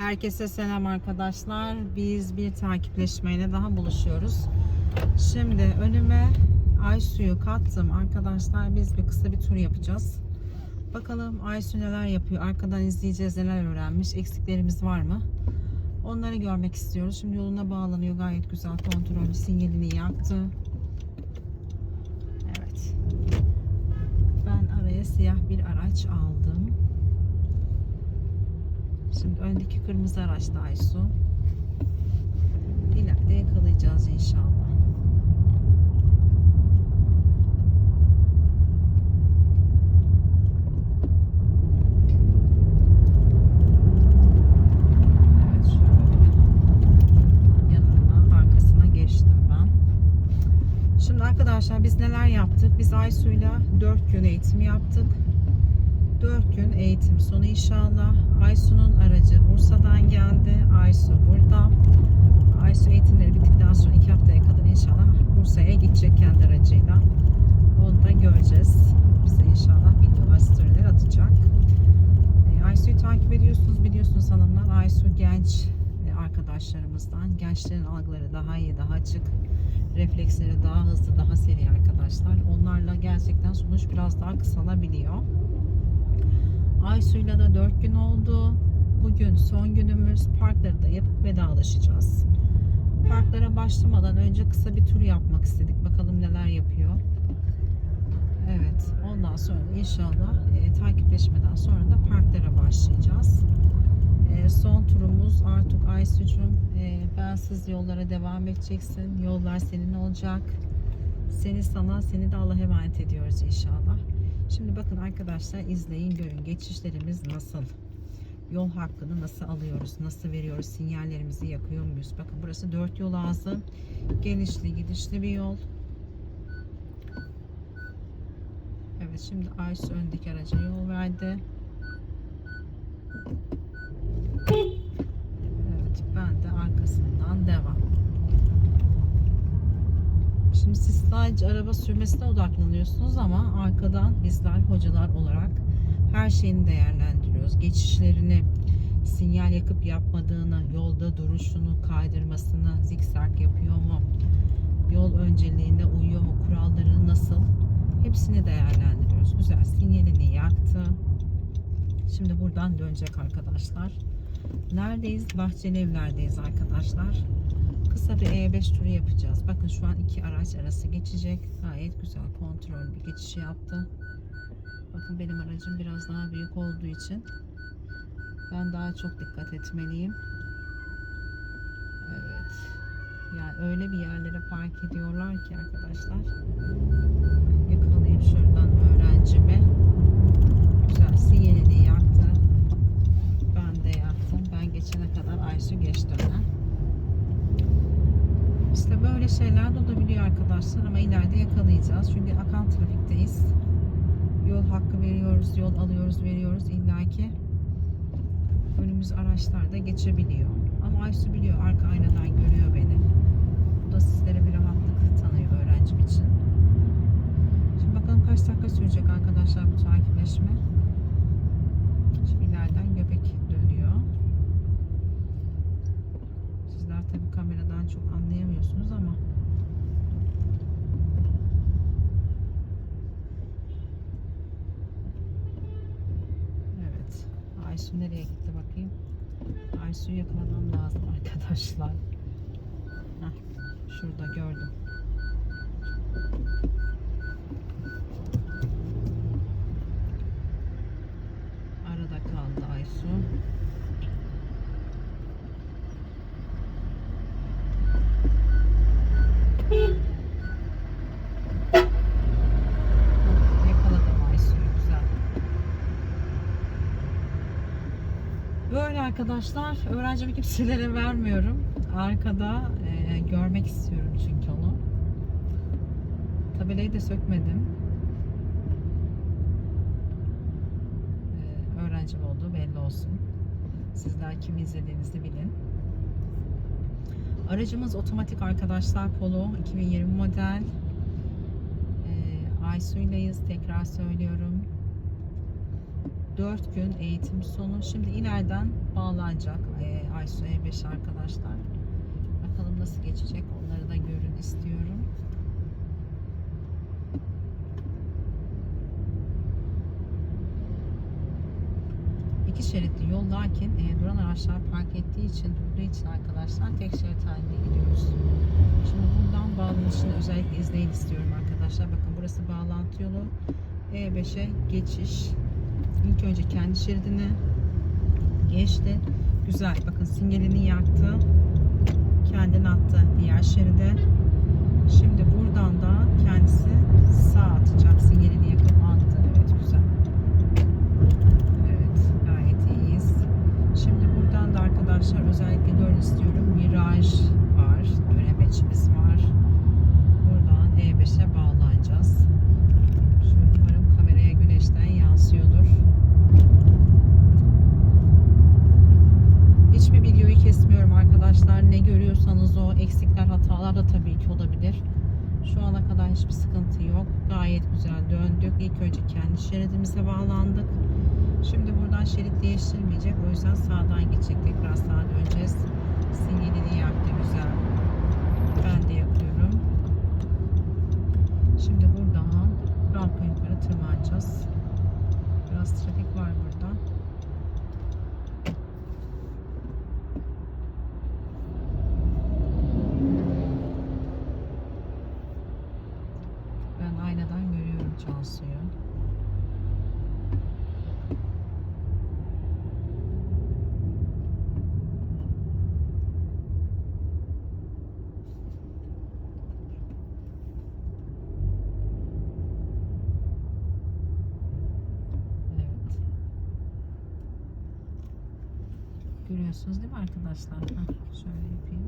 Herkese selam arkadaşlar. Biz bir takipleşmeyle daha buluşuyoruz. Şimdi önüme Aysu'yu kattım arkadaşlar. Biz bir kısa bir tur yapacağız. Bakalım Aysu neler yapıyor. Arkadan izleyeceğiz neler öğrenmiş. Eksiklerimiz var mı? Onları görmek istiyoruz. Şimdi yoluna bağlanıyor. Gayet güzel kontrollü sinyalini yaktı. Evet. Ben araya siyah bir araç aldım. Şimdi öndeki kırmızı araçta Aysu. İleride yakalayacağız inşallah. Arkadaşlar biz neler yaptık? Biz Aysu'yla 4 gün eğitim yaptık. 4 gün eğitim sonu inşallah. Aysu'nun aracı Bursa'dan geldi. Aysu burada. Aysu eğitimleri bittikten sonra 2 haftaya kadar inşallah Bursa'ya gidecek kendi aracıyla. Onu da göreceğiz. Bize inşallah videolar, storyler atacak. E, Aysu'yu takip ediyorsunuz biliyorsunuz hanımlar. Aysu genç e, arkadaşlarımızdan. Gençlerin algıları daha iyi, daha açık. Refleksleri daha hızlı, daha seri arkadaşlar. Onlarla gerçekten sonuç biraz daha kısalabiliyor. Aysu'yla da 4 gün oldu. Bugün son günümüz. Parkları da yapıp vedalaşacağız. Parklara başlamadan önce kısa bir tur yapmak istedik. Bakalım neler yapıyor. Evet. Ondan sonra inşallah e, takipleşmeden sonra da parklara başlayacağız. E, son turumuz artık Aysu'cum e, bensiz yollara devam edeceksin. Yollar senin olacak. Seni sana, seni de Allah'a emanet ediyoruz inşallah. Şimdi bakın arkadaşlar izleyin görün geçişlerimiz nasıl? Yol hakkını nasıl alıyoruz? Nasıl veriyoruz? Sinyallerimizi yakıyor muyuz? Bakın burası dört yol ağzı. Genişli gidişli bir yol. Evet şimdi Aysu öndeki araca yol verdi. Evet ben de arkasından devam. Şimdi siz sadece araba sürmesine odaklanıyorsunuz ama arkadan bizler hocalar olarak her şeyini değerlendiriyoruz. Geçişlerini, sinyal yakıp yapmadığını, yolda duruşunu, kaydırmasını, zikzak yapıyor mu, yol önceliğinde uyuyor mu, kurallarını nasıl, hepsini değerlendiriyoruz. Güzel sinyalini yaktı. Şimdi buradan dönecek arkadaşlar. Neredeyiz? Bahçeli evlerdeyiz arkadaşlar. Kısa bir E5 turu yapacağız. Bakın şu an iki araç arası geçecek. Gayet güzel kontrol bir geçiş yaptı. Bakın benim aracım biraz daha büyük olduğu için ben daha çok dikkat etmeliyim. Evet. Yani öyle bir yerlere park ediyorlar ki arkadaşlar. Yakalayayım şuradan öğrencimi. Güzel sinyalini yaktı. Ben de yaktım. Ben geçene kadar Aysu geçti öne. İşte böyle şeyler de olabiliyor arkadaşlar ama ileride yakalayacağız. Çünkü akan trafikteyiz. Yol hakkı veriyoruz, yol alıyoruz, veriyoruz illaki. Önümüz araçlar da geçebiliyor. Ama Aysu biliyor, arka aynadan görüyor beni. Bu da sizlere bir rahatlık tanıyor öğrencim için. Şimdi bakalım kaç dakika sürecek arkadaşlar bu takipleşme. Şimdi ileriden göbek arkadaşlar öğrencimi kimselere vermiyorum. Arkada e, görmek istiyorum çünkü onu. Tabelayı da sökmedim. E, öğrencim olduğu belli olsun. Sizler kimi izlediğinizi bilin. Aracımız otomatik arkadaşlar Polo 2020 model. E, Aysu'ylayız tekrar söylüyorum. 4 gün eğitim sonu. Şimdi ileriden bağlanacak e, Aysu E5 arkadaşlar. Bakalım nasıl geçecek onları da görün istiyorum. İki şeritli yol lakin e, duran araçlar park ettiği için durduğu için arkadaşlar tek şerit halinde gidiyoruz. Şimdi buradan bağlanışını özellikle izleyin istiyorum arkadaşlar. Bakın burası bağlantı yolu. E5'e geçiş. İlk önce kendi şeridine geçti. Güzel. Bakın sinyalini yaktı. Kendini attı diğer şeride. Şimdi buradan da kendisi sağ atacak. Sinyalini yakıp attı. Evet güzel. Evet gayet iyiyiz. Şimdi buradan da arkadaşlar özellikle görün istiyorum. Viraj var. Dönemeçimiz var. Buradan E5'e bağlanacağız. Şöyle umarım kameraya güneşten yansıyordur. Hiçbir videoyu kesmiyorum arkadaşlar. Ne görüyorsanız o eksikler, hatalar da tabii ki olabilir. Şu ana kadar hiçbir sıkıntı yok. Gayet güzel döndük. İlk önce kendi şeridimize bağlandık. Şimdi buradan şerit değiştirmeyecek. O yüzden sağdan geçecek. Tekrar sağa döneceğiz. Sinyalini yaktı güzel. Ben de yapıyorum. Şimdi buradan rampa yukarı tırmanacağız. Biraz trafik var burada. Ben aynadan görüyorum Cansu'yu. Evet. Görüyorsunuz değil mi arkadaşlar? Heh, şöyle yapayım.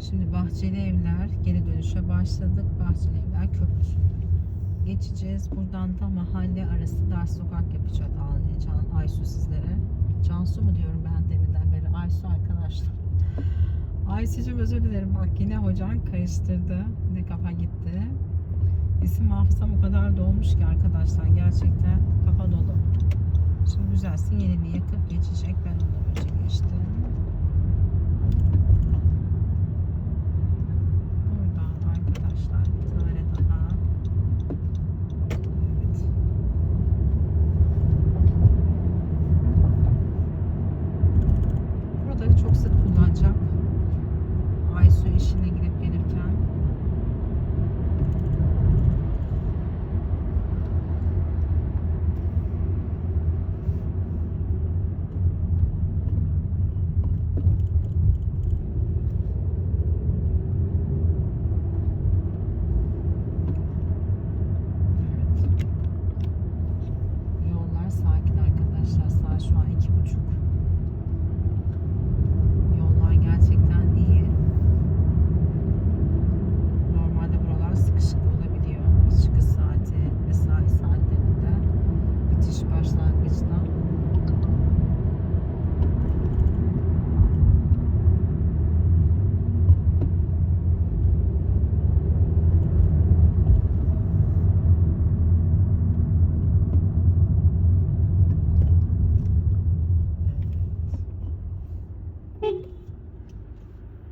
Şimdi Bahçeli Evler geri dönüşe başladık. Bahçeli Evler köprüsünden geçeceğiz. Buradan da mahalle arası dar sokak yapacak Can, Aysu sizlere. Cansu mu diyorum ben deminden beri. Aysu arkadaşlar. Aysu'cum özür dilerim. Bak yine hocan karıştırdı. Ne kafa gitti. İsim hafızam o kadar dolmuş ki arkadaşlar. Gerçekten kafa dolu. Şimdi güzel sinyalini yakıp geçecek. Ben ondan önce geçtim. Buradan arkadaşlar bir tane daha. Evet. Buraları çok sık kullanacak. Aysu işine gidip gelirken. Evet. Yollar sakin arkadaşlar. Saat şu an iki buçuk. Yollar gerçekten iyi. Normalde buralar sıkışık olabiliyor. İş çıkış saati, mesai saatlerinde, bitiş başlangıçta.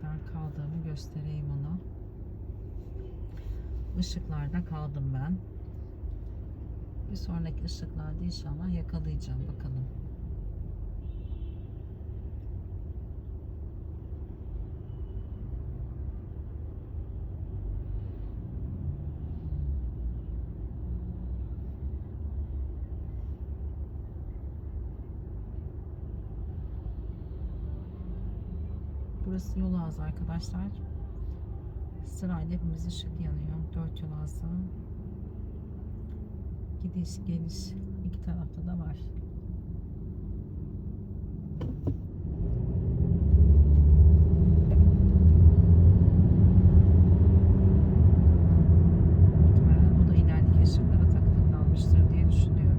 Ben kaldığımı göstereyim ona. Işıklarda kaldım ben. Bir sonraki ışıklarda inşallah yakalayacağım bakalım. Burası yol ağzı arkadaşlar. Sırayla hepimiz ışık yanıyor. Dört yol ağzı. Gidiş geliş iki tarafta da var. Muhtemelen o da ilerideki ışıklara takılı kalmıştır diye düşünüyorum.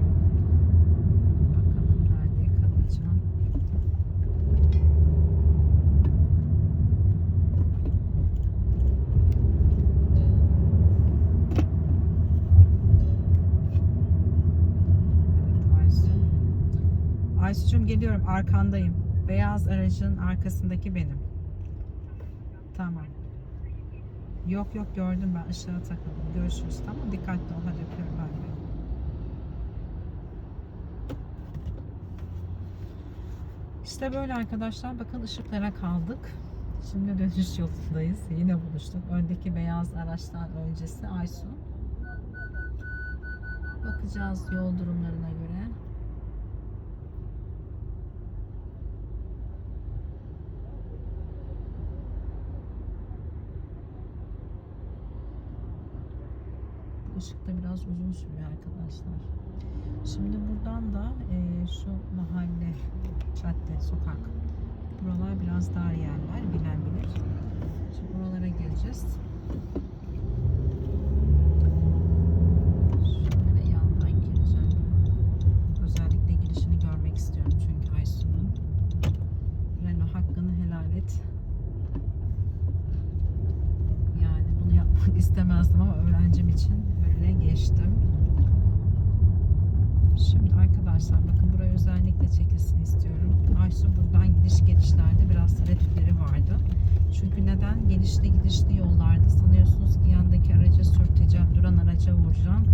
Bakalım nerede yakalayacağım. Aysu'cum geliyorum arkandayım. Beyaz aracın arkasındaki benim. Tamam. Yok yok gördüm ben ışığa takıldım. Görüşürüz tamam Dikkatli ol hadi öpüyorum ben de. İşte böyle arkadaşlar bakın ışıklara kaldık. Şimdi dönüş yolundayız. Yine buluştuk. Öndeki beyaz araçtan öncesi Aysu. Bakacağız yol durumlarına göre. Da biraz uzun sürüyor arkadaşlar. Şimdi buradan da e, şu mahalle, cadde, sokak. Buralar biraz dar yerler, bilen bilir. Şimdi buralara geleceğiz. İstemezdim ama öğrencim için öyle geçtim. Şimdi arkadaşlar bakın burayı özellikle çekilsin istiyorum. Aysu buradan gidiş gelişlerde biraz tereddütleri vardı. Çünkü neden? Gelişli gidişli yollarda sanıyorsunuz ki yandaki araca sürteceğim, duran araca vuracağım.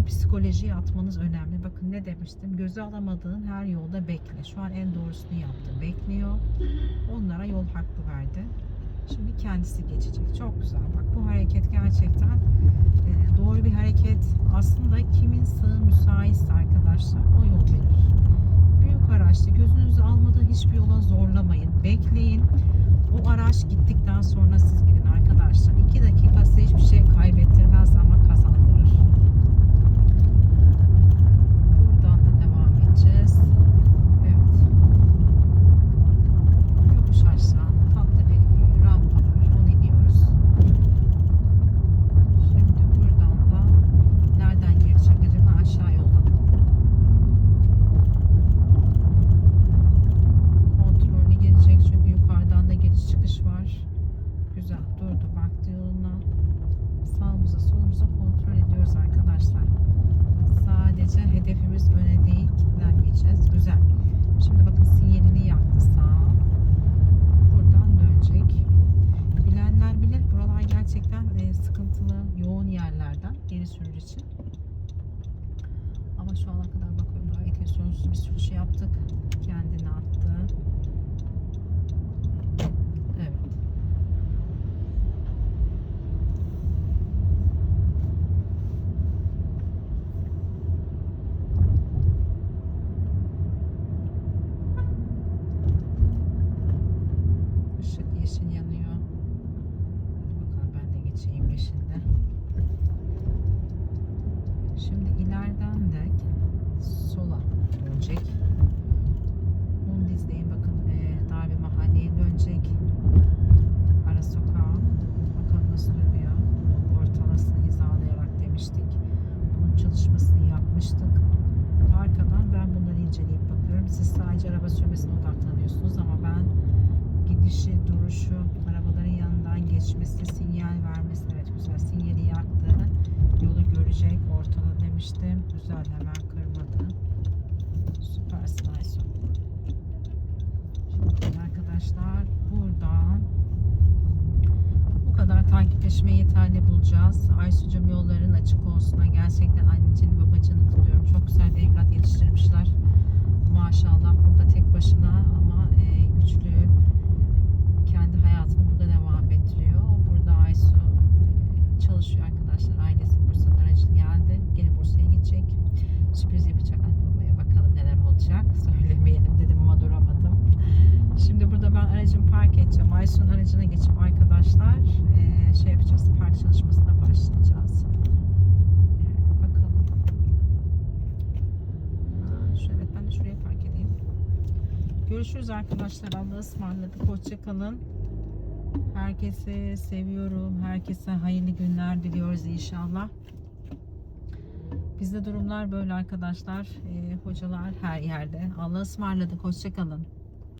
O psikolojiyi atmanız önemli. Bakın ne demiştim? Göze alamadığın her yolda bekle. Şu an en doğrusunu yaptı. Bekliyor. Onlara yol hakkı verdi. Şimdi kendisi geçecek. Çok güzel. Bak bu hareket gerçekten e, doğru bir hareket. Aslında kimin sağı müsaitse arkadaşlar o yol verir. Büyük araçta gözünüzü almadan hiçbir yola zorlamayın. Bekleyin. O araç gittikten sonra siz gidin arkadaşlar. 2 dakika size hiçbir şey kaybettirmez ama kazandırır. Buradan da devam edeceğiz. Evet. Yokuş aşağı tatlı bir rampa var. Onu iniyoruz. Şimdi buradan da nereden girecek acaba? Aşağı yoldan. Kontrolünü gelecek çünkü yukarıdan da giriş çıkış var. Güzel durdu baktı yoluna. Sağımıza solumuza kontrol ediyoruz arkadaşlar. Sadece hedefimiz öne değil kilitlenmeyeceğiz. Güzel. Şimdi bakın sinyalini yaktı sağ. Buradan dönecek. Bilenler bilir buralar gerçekten e, sıkıntılı, yoğun yerlerden geri sürücü için. Ama şu ana kadar bakıyorum gayet iyi sorunsuz bir sürüş yaptık. Kendini attı. Evet. Işık yeşil yanıyor. Hadi bakalım ben de geçeyim yeşilde. Şimdi ileriden de sola dönecek. Mundiz'deyim bakın e, dar bir mahalleye dönecek. Ara sokağa. Bakalım nasıl dönüyor. Ortalasını hizalayarak demiştik. Bunun çalışmasını yapmıştık. Arkadan ben bunları inceleyip bakıyorum. Siz sadece araba sürmesine odaklanıyorsunuz ama ben gidişi, duruşu, arabaların yanından geçmesi, sinyal vermesi, evet güzel sinyali yaktı. Yolu görecek, ortada demiştim. Güzel hemen kırmadı. Süpersin Aysu. Şimdi arkadaşlar buradan bu kadar takipleşmeyi yeterli bulacağız. Aysu'cum yolların açık olsun. Gerçekten anneciğini babacığını kutluyorum. Çok güzel bir evlat yetiştirmişler. Maşallah burada tek başına ama e, güçlü kendi hayatını burada devam ettiriyor. Burada Aysu e, çalışıyor arkadaşlar. Ailesi Bursa'nın aracı geldi. Gene Bursa'ya gidecek. Sürpriz yapacak anne babaya. Bakalım neler olacak. Söylemeyelim dedim ama duramadım. Şimdi burada ben aracımı park edeceğim. Aysu'nun aracına geçip arkadaşlar e, şey yapacağız. Park çalışmasına başlayacağız. E, bakalım. Evet ben de şuraya park edeyim. Görüşürüz arkadaşlar. Allah'a ısmarladık. Hoşçakalın. Herkesi seviyorum. Herkese hayırlı günler diliyoruz inşallah. Bizde durumlar böyle arkadaşlar. Ee, hocalar her yerde. Allah'a ısmarladık. Hoşçakalın.